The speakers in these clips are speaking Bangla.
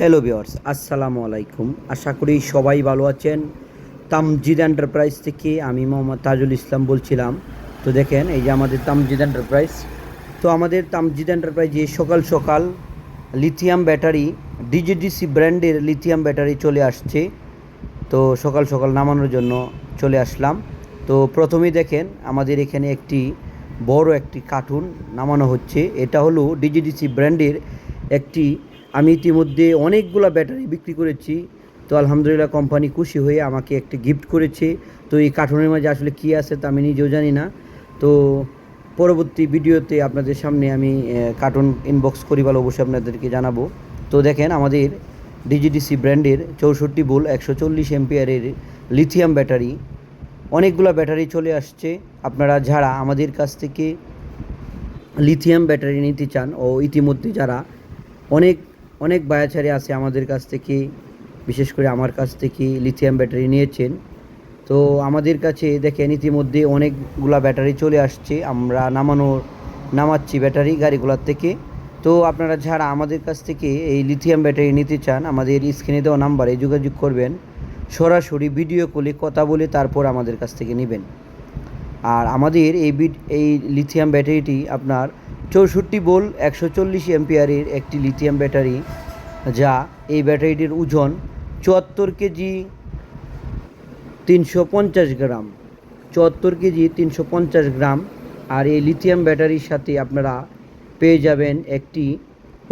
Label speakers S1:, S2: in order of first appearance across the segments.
S1: হ্যালো বিয়ার্স আসসালামু আলাইকুম। আশা করি সবাই ভালো আছেন। তামজিদ এন্টারপ্রাইজ থেকে আমি মোহাম্মদ তাজুল ইসলাম বলছিলাম। তো দেখেন, এই যে আমাদের তামজিদ এন্টারপ্রাইজ তো আমাদের তামজিদ এন্টারপ্রাইজে সকাল সকাল লিথিয়াম ব্যাটারি ডিজিডিসি ব্র্যান্ডের লিথিয়াম ব্যাটারি চলে আসছে। তো সকাল সকাল নামানোর জন্য চলে আসলাম। তো প্রথমেই দেখেন, আমাদের এখানে একটি বড় একটি কার্টুন নামানো হচ্ছে। এটা হলো ডিজিডিসি ব্র্যান্ডের একটি আমি ইতিমধ্যে অনেকগুলো ব্যাটারি বিক্রি করেছি। তো আলহামদুলিল্লাহ কোম্পানি খুশি হয়ে আমাকে একটি গিফট করেছে। তো এই কার্টুনের মাঝে আসলে কী আছে তা আমি নিজেও জানি না। তো পরবর্তী ভিডিওতে আপনাদের সামনে আমি কার্টুন ইনবক্স করি বলে অবশ্যই আপনাদেরকে জানাব। তো দেখেন আমাদের ডিজিডিসি ব্র্যান্ডের চৌষট্টি বোল একশো চল্লিশ এমপিয়ারের লিথিয়াম ব্যাটারি। অনেকগুলো ব্যাটারি চলে আসছে। আপনারা যারা আমাদের কাছ থেকে লিথিয়াম ব্যাটারি নিতে চান ও ইতিমধ্যে যারা অনেক অনেক বায়াচারে আছে আমাদের কাছ থেকে, বিশেষ করে আমার কাছ থেকে লিথিয়াম ব্যাটারি নিয়েছেন। তো আমাদের কাছে দেখেন ইতিমধ্যে অনেকগুলা ব্যাটারি চলে আসছে, আমরা নামানোর নামাচ্ছি ব্যাটারি গাড়িগুলোর থেকে। তো আপনারা যারা আমাদের কাছ থেকে এই লিথিয়াম ব্যাটারি নিতে চান, আমাদের স্ক্রিনে দেওয়া নাম্বারে যোগাযোগ করবেন, সরাসরি ভিডিও কলে কথা বলে তারপর আমাদের কাছ থেকে নেবেন। আর আমাদের এই এই লিথিয়াম ব্যাটারিটি আপনার চৌষট্টি বোল একশো চল্লিশ এমপিয়ারের একটি লিথিয়াম ব্যাটারি, যা এই ব্যাটারিটির ওজন চুয়াত্তর কেজি তিনশো পঞ্চাশ গ্রাম। চুয়াত্তর কেজি তিনশো পঞ্চাশ গ্রাম। আর এই লিথিয়াম ব্যাটারির সাথে আপনারা পেয়ে যাবেন একটি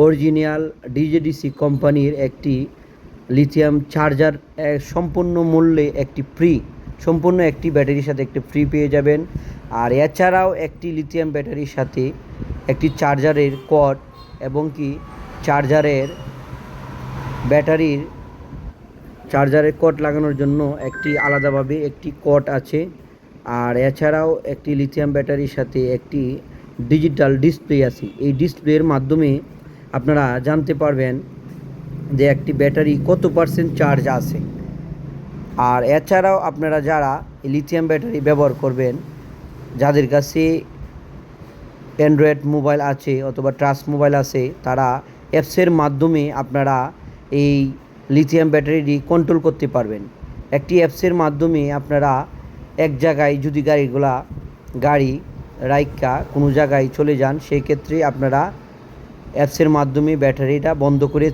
S1: অরিজিনাল ডিজেডিসি কোম্পানির একটি লিথিয়াম চার্জার সম্পূর্ণ মূল্যে একটি ফ্রি, সম্পূর্ণ একটি ব্যাটারির সাথে একটি ফ্রি পেয়ে যাবেন। আর এছাড়াও একটি লিথিয়াম ব্যাটারির সাথে একটি চার্জারের কট এবং কি চার্জারের ব্যাটারির চার্জারের কট লাগানোর জন্য একটি আলাদাভাবে একটি কট আছে। আর এছাড়াও একটি লিথিয়াম ব্যাটারির সাথে একটি ডিজিটাল ডিসপ্লে আছে। এই ডিসপ্লের মাধ্যমে আপনারা জানতে পারবেন যে একটি ব্যাটারি কত পার্সেন্ট চার্জ আছে। আর এছাড়াও আপনারা যারা লিথিয়াম ব্যাটারি ব্যবহার করবেন, যাদের কাছে অ্যান্ড্রয়েড মোবাইল আছে অথবা টাচ মোবাইল আছে, তারা অ্যাপসের মাধ্যমে আপনারা এই লিথিয়াম ব্যাটারিটি কন্ট্রোল করতে পারবেন। একটি অ্যাপসের মাধ্যমে আপনারা এক জায়গায় যদি গাড়িগুলা, গাড়ি রাইকা কোনো জায়গায় চলে যান সেই ক্ষেত্রে আপনারা অ্যাপসের মাধ্যমে ব্যাটারিটা বন্ধ করে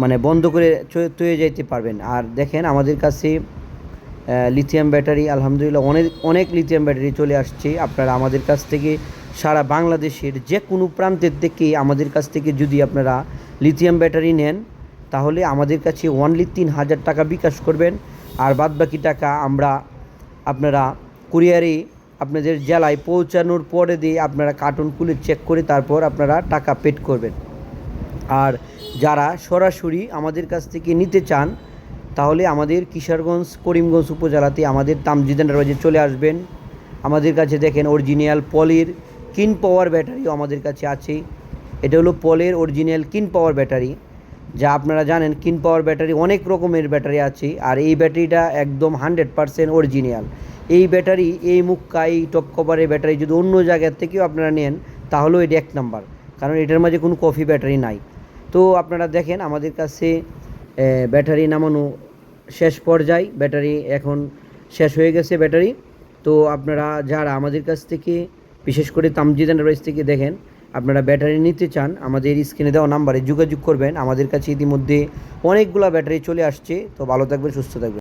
S1: মানে বন্ধ করে তৈরি যাইতে পারবেন। আর দেখেন আমাদের কাছে লিথিয়াম ব্যাটারি, আলহামদুলিল্লাহ অনেক অনেক লিথিয়াম ব্যাটারি চলে আসছে। আপনারা আমাদের কাছ থেকে সারা বাংলাদেশের যে কোনো প্রান্তের থেকে আমাদের কাছ থেকে যদি আপনারা লিথিয়াম ব্যাটারি নেন, তাহলে আমাদের কাছে ওনলি তিন হাজার টাকা বিকাশ করবেন। আর বাদ বাকি টাকা আমরা আপনারা কুরিয়ারে আপনাদের জেলায় পৌঁছানোর পরে দিয়ে আপনারা কার্টুন খুলে চেক করে তারপর আপনারা টাকা পেড করবেন। আর যারা সরাসরি আমাদের কাছ থেকে নিতে চান, তাহলে আমাদের কিশোরগঞ্জ, করিমগঞ্জ উপজেলাতে আমাদের তামজিদানের বাজে চলে আসবেন। আমাদের কাছে দেখেন অরিজিনাল পলের কিন পাওয়ার ব্যাটারিও আমাদের কাছে আছে। এটা হলো পলের অরিজিনাল কিন পাওয়ার ব্যাটারি। যা আপনারা জানেন, কিন পাওয়ার ব্যাটারি অনেক রকমের ব্যাটারি আছে, আর এই ব্যাটারিটা একদম হান্ড্রেড পারসেন্ট অরিজিনাল এই ব্যাটারি, এই মুক্কা এই টপ কভারের ব্যাটারি যদি অন্য জায়গার থেকেও আপনারা নেন, তাহলেও এটি এক নাম্বার। কারণ এটার মাঝে কোনো কফি ব্যাটারি নাই। তো আপনারা দেখেন, আমাদের কাছে ব্যাটারি নামানো শেষ পর্যায়ে। ব্যাটারি এখন শেষ হয়ে গেছে ব্যাটারি। তো আপনারা, যারা আমাদের কাছ থেকে বিশেষ করে তামজিদ এন্টারপ্রাইজ থেকে দেখেন, আপনারা ব্যাটারি নিতে চান, আমাদের স্ক্রিনে দেওয়া নাম্বারে যোগাযোগ করবেন। আমাদের কাছে ইতিমধ্যে অনেকগুলো ব্যাটারি চলে আসছে, তো ভালো থাকবেন, সুস্থ থাকবেন।